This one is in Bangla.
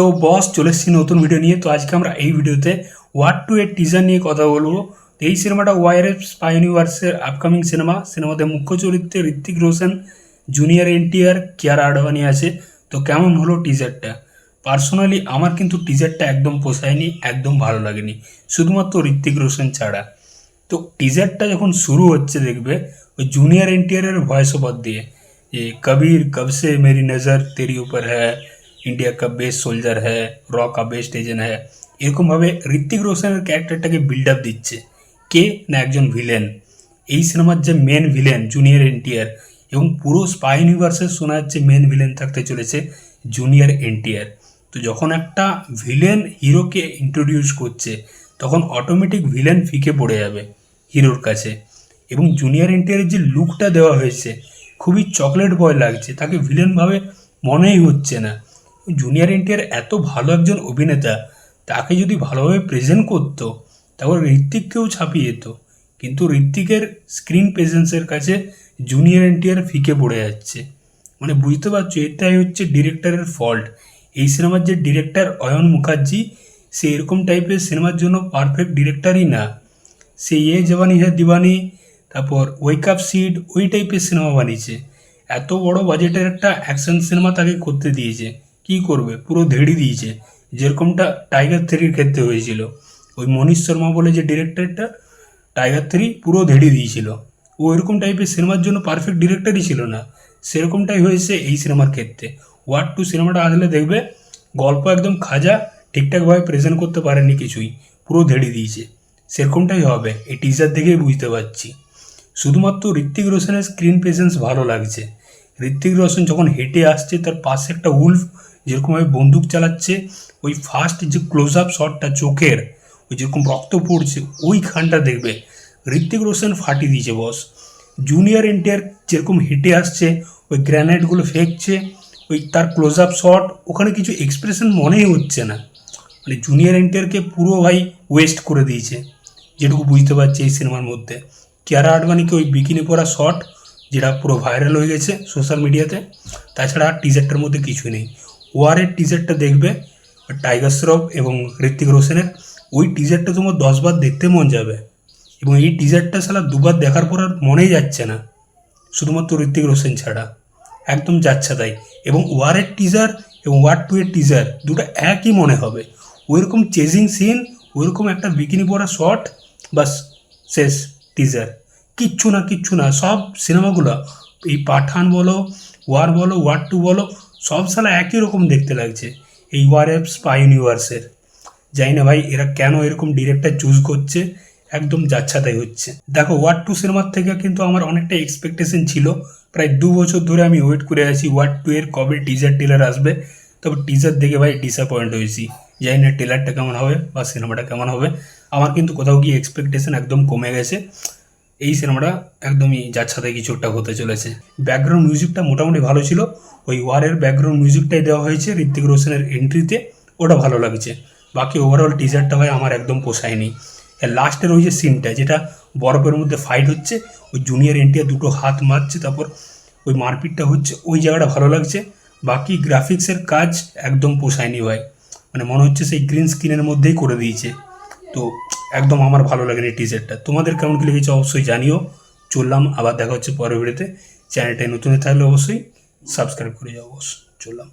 তো বস চলে এসেছি নতুন ভিডিও নিয়ে। তো আজকে আমরা এই ভিডিওতে ওয়ার টু এর টিজার নিয়ে কথা বলব। তো এই সিনেমাটা ওয়ার এফ স্পাই ইউনিভার্সের আপকামিং সিনেমা সিনেমাতে মুখ্য চরিত্রে ঋত্বিক রোশন জুনিয়র এনটিআর কিয়ারা আডবানি আছে। তো কেমন হলো টিজারটা পার্সোনালি আমার কিন্তু টিজারটা একদম পোষায়নি, একদম ভালো লাগেনি। শুধুমাত্র ঋত্বিক রোশন ছাড়া। তো টিজারটা যখন শুরু হচ্ছে দেখবে, ওই জুনিয়র এনটিআরের ভয়েস ওভার দিয়ে, যে, কবির, কব সে মেরি নজর, তেরি উপর হ্যাঁ ইন্ডিয়া কা বেস্ট সোলজার হ্যাঁ র কা বেস্ট এজেন্ট হ্যাঁ এরকমভাবে ঋত্বিক রোশনের ক্যারেক্টারটাকে বিল্ড আপ দিচ্ছে। কে না একজন ভিলেন এই সিনেমার যে মেন ভিলেন জুনিয়র এনটিআর এবং পুরো স্পাই ইউনিভার্সে শোনা যাচ্ছে মেন ভিলেন থাকতে চলেছে জুনিয়র এনটিআর তো যখন একটা ভিলেন হিরোকে ইন্ট্রোডিউস করছে, তখন অটোমেটিক ভিলেন ফিকে পড়ে যাবে হিরোর কাছে। এবং জুনিয়র এনটিআরের যে লুকটা দেওয়া হয়েছে, খুবই চকলেট বয় লাগছে। তাকে ভিলেন ভাবে মনেই হচ্ছে না। জুনিয়র এনটিআর এত ভালো একজন অভিনেতা, তাকে যদি ভালোভাবে প্রেজেন্ট করতো তাহলে ঋত্বিককেও ছাপিয়ে যেত। কিন্তু ঋত্বিকের স্ক্রিন প্রেজেন্সের কাছে জুনিয়র এনটিআর ফিকে পড়ে যাচ্ছে। মানে বুঝতে পারছ, এটাই হচ্ছে ডিরেক্টরের ফল্ট এই সিনেমার যে ডিরেক্টর অয়ন মুখার্জি, সে এরকম টাইপের সিনেমার জন্য পারফেক্ট ডিরেক্টরই না। সে এ জবানি হ্যাঁ দিবানি তারপর ওয়েক আপ সিড ওই টাইপের সিনেমা বানিয়েছে। এত বড় বাজেটের একটা অ্যাকশন সিনেমা তাকে করতে দিয়েছে। কি করবে? পুরো ধেড়ি দিয়েছে। যেরকমটা টাইগার থ্রির ক্ষেত্রে হয়েছিল। ওই মনীষ শর্মা বলে যে ডিরেক্টরটা টাইগার থ্রি পুরো ধেড়ি দিয়েছিল। ও এরকম টাইপের সিনেমার জন্য পারফেক্ট ডিরেক্টরই ছিল না। সেরকমটাই হয়েছে এই সিনেমার ক্ষেত্রে। ওয়ার্ড টু সিনেমাটা আসলে দেখবে, গল্প একদম খাজা ঠিকঠাকভাবে প্রেজেন্ট করতে পারেনি কিছুই। পুরো ধেড়ে দিয়েছে। সেরকমটাই হবে। এই টিজার দেখেই বুঝতে পারছি। শুধুমাত্র ঋত্বিক রোশনের স্ক্রিন প্রেজেন্স ভালো লাগছে। ঋত্বিক রোশন যখন হেঁটে আসছে, তার পাশে একটা উল্ফ যেরকমভাবে বন্দুক চালাচ্ছে, ওই ফার্স্ট যে ক্লোজ আপ শটটা চোখের, ওই যেরকম রক্ত পড়ছে, ওইখানটা দেখবে। ঋত্বিক রোশন ফাটিয়ে দিয়েছে বস জুনিয়র এনটিআর যেরকম হেঁটে আসছে, ওই গ্র্যানাইটগুলো ফেঁকছে, ওই তার ক্লোজ আপ শট ওখানে কিছু এক্সপ্রেশন মনেই হচ্ছে না। মানে জুনিয়র এনটিআরকে পুরো ভাই ওয়েস্ট করে দিয়েছে, যেটুকু বুঝতে পারছি এই সিনেমার মধ্যে। কিয়ারা আডবাণীকে ওই বিকিনি পরা শট যেটা পুরো ভাইরাল হয়ে গেছে সোশ্যাল মিডিয়াতে তাছাড়া টিজারটার মধ্যে কিছুই নেই। ওয়ারের টিজারটা দেখবে টাইগার শ্রফ এবং ঋত্বিক রোশনের ওই টিজারটা তোমার দশবার দেখতে মন যাবে। এবং এই টিজারটা সালা দুবার দেখার পর আর মনেই যাচ্ছে না, শুধুমাত্র ঋত্বিক রোশন ছাড়া। একদম যাচ্ছে তাই। এবং ওয়ারের টিজার এবং ওয়ার টু এর টিজার দুটো একই মনে হবে। ওইরকম চেজিং সিন ওইরকম একটা বিকিনি পরা শট বাস, শেষ টিজার কিচ্ছু না কিচ্ছু না, সব সিনেমাগুলো এই পাঠান বলো, ওয়ার বলো, ওয়ার টু বলো সব সালা একই রকম দেখতে লাগছে এই ওয়ার এফ স্পাই ইউনিভার্সের জানি না ভাই, এরা কেন এরকম ডিরেক্টর চুজ করছে, একদম যাচ্ছাতাই হচ্ছে। দেখো ওয়ার টু সিনেমার থেকে কিন্তু আমার অনেকটা এক্সপেকটেশন ছিল। প্রায় দু বছর ধরে আমি ওয়েট করে আছি ওয়ার টু এর কবে টিজার টেলার আসবে। তবে টিজার দেখে ভাই ডিসঅ্যাপয়েন্ট হয়েছি। জানি না টেলারটা কেমন হবে বা সিনেমাটা কেমন হবে। আমার কিন্তু কোথাও গিয়ে এক্সপেকটেশন একদম কমে গেছে। এই সিনেমাটা একদমই যাচ্ছাতাই কিছু একটা হতে চলেছে। ব্যাকগ্রাউন্ড মিউজিকটা মোটামুটি ভালো ছিল। ওই ওয়ারের ব্যাকগ্রাউন্ড মিউজিকটাই দেওয়া হয়েছে ঋত্বিক রোশনের এন্ট্রিতে ওটা ভালো লাগছে। বাকি ওভারঅল টিজারটা ভাই আমার একদম পোষায়নি। লাস্টের ওই যে সিনটা যেটা বরফের মধ্যে ফাইট হচ্ছে, ওই জুনিয়র এনটিআর দুটো হাত মারছে, তারপর ওই মারপিটটা হচ্ছে, ওই জায়গাটা ভালো লাগছে। বাকি গ্রাফিক্সের কাজ একদম পোষায়নি ভাই। মানে মনে হচ্ছে সেই গ্রিন স্ক্রিনের মধ্যেই করে দিয়েছে। তো একদম আমার ভালো লাগেনি টিজারটা তোমাদের কেমন কি লেগেছে অবশ্যই জানিও। চললাম, আবার দেখা হচ্ছে পরের ভিডিওতে চ্যানেলটায় নতুন থাকলে অবশ্যই সাবস্ক্রাইব করে যাও, অবশ্যই। চললাম।